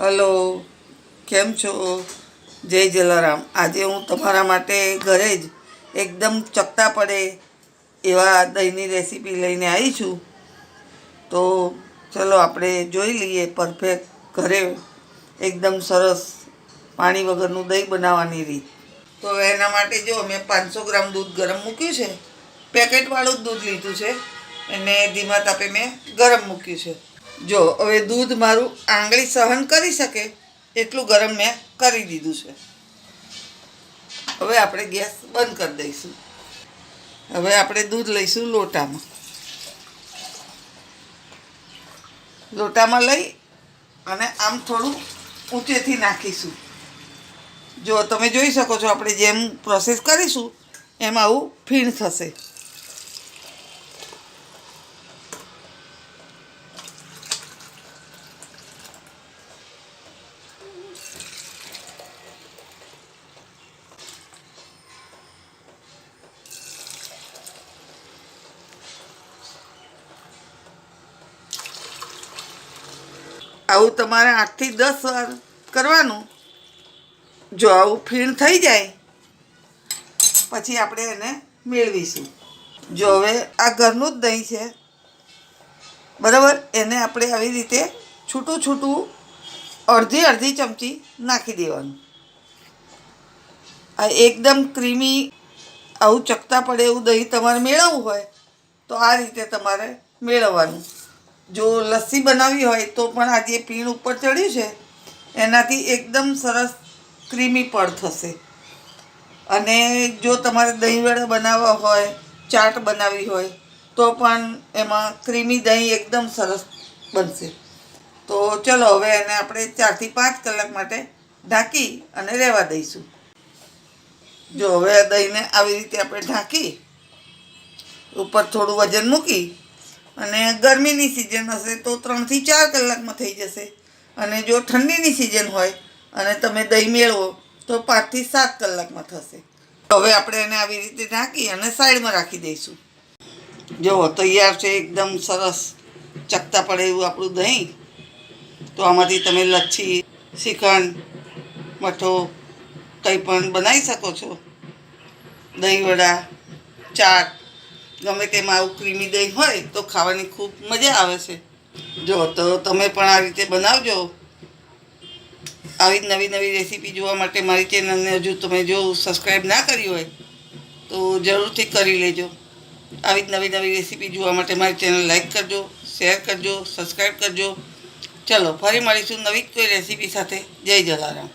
Hello, કેમ છો? જય જલારામ. આજે હું તમારા માટે ઘરે જ એકદમ ચકતા પડે એવા દહીંની રેસીપી લઈને આવી છું. તો ચલો આપણે જોઈ લઈએ પરફેક્ટ ઘરે એકદમ સરસ પાણી વગરનું દહીં બનાવવાની રીત. તો એના માટે જો મેં પાંચસો ગ્રામ દૂધ ગરમ મૂક્યું છે. પેકેટવાળું જ દૂધ લીધું છે. એને ધીમા તાપે મેં ગરમ મૂક્યું છે. જો, હવે દૂધ મારું આંગળી સહન કરી શકે એટલું ગરમ મેં કરી દીધું છે. હવે આપણે ગેસ બંધ કરી દઈશું. હવે આપણે દૂધ લઈશું લોટામાં. લોટામાં લઈ અને આમ થોડું ઊંચેથી નાખીશું. જો, તમે જોઈ શકો છો, આપણે જેમ પ્રોસેસ કરીશું, એમ આવું ફીણ થશે. આવું તમારે આઠથી દસ વાર કરવાનું. જો આવું ફીણ થઈ જાય, પછી આપણે એને મેળવીશું. જો હવે આ ઘરનું જ દહીં છે. બરાબર? એને આપણે આવી રીતે છૂટું છૂટું અડધી અડધી ચમચી નાખી દેવાનું. આ એકદમ ક્રીમી આવું ચકતા પડે એવું દહીં તમારે મેળવવું હોય, તો આ રીતે તમારે મેળવવાનું. જો લસ્સી બનાવવી હોય તો પણ આ જે પીણ ઉપર ચડ્યું છે, એનાથી એકદમ સરસ ક્રીમી પડ થશે. અને જો તમારે દહીંવડા બનાવવા હોય, ચાટ બનાવવી હોય, તો પણ એમાં ક્રીમી દહીં એકદમ સરસ બનશે. તો ચલો હવે એને આપણે ચારથી પાંચ કલાક માટે ઢાંકી અને રહેવા દઈશું. જો હવે દહીંને આવી રીતે આપણે ઢાંકી, ઉપર થોડું વજન મૂકી અને ગરમીની સિઝન હશે તો ત્રણથી ચાર કલાકમાં થઈ જશે. અને જો ઠંડીની સિઝન હોય અને તમે દહીં મેળવો, તો પાંચથી સાત કલાકમાં થશે. હવે આપણે એને આવી રીતે ઢાંકી અને સાઈડમાં રાખી દઈશું. જુઓ તૈયાર છે એકદમ સરસ ચકતા પડે એવું આપણું દહીં, તો આમાંથી તમે લચ્છી, શ્રીખંડ, મઠો કંઈ પણ બનાવી શકો છો. દહીં વડા ચાટ ગમે તેમાં આવું ક્રીમી દહીં હોય તો ખાવાની ખૂબ મજા આવે છે. જો, તો તમે પણ આ રીતે બનાવજો. આવી નવી નવી રેસીપી જોવા માટે મારી ચેનલને હજુ તમે જો સબસ્ક્રાઈબ ના કરી હોય, તો જરૂરથી કરી લેજો. આવી જ નવી નવી રેસીપી જોવા માટે મારી ચેનલ લાઈક કરજો શેર કરજો સબસ્ક્રાઈબ કરજો. ચલો, ફરી મળીશું નવી કોઈ રેસીપી સાથે. જય જલારામ.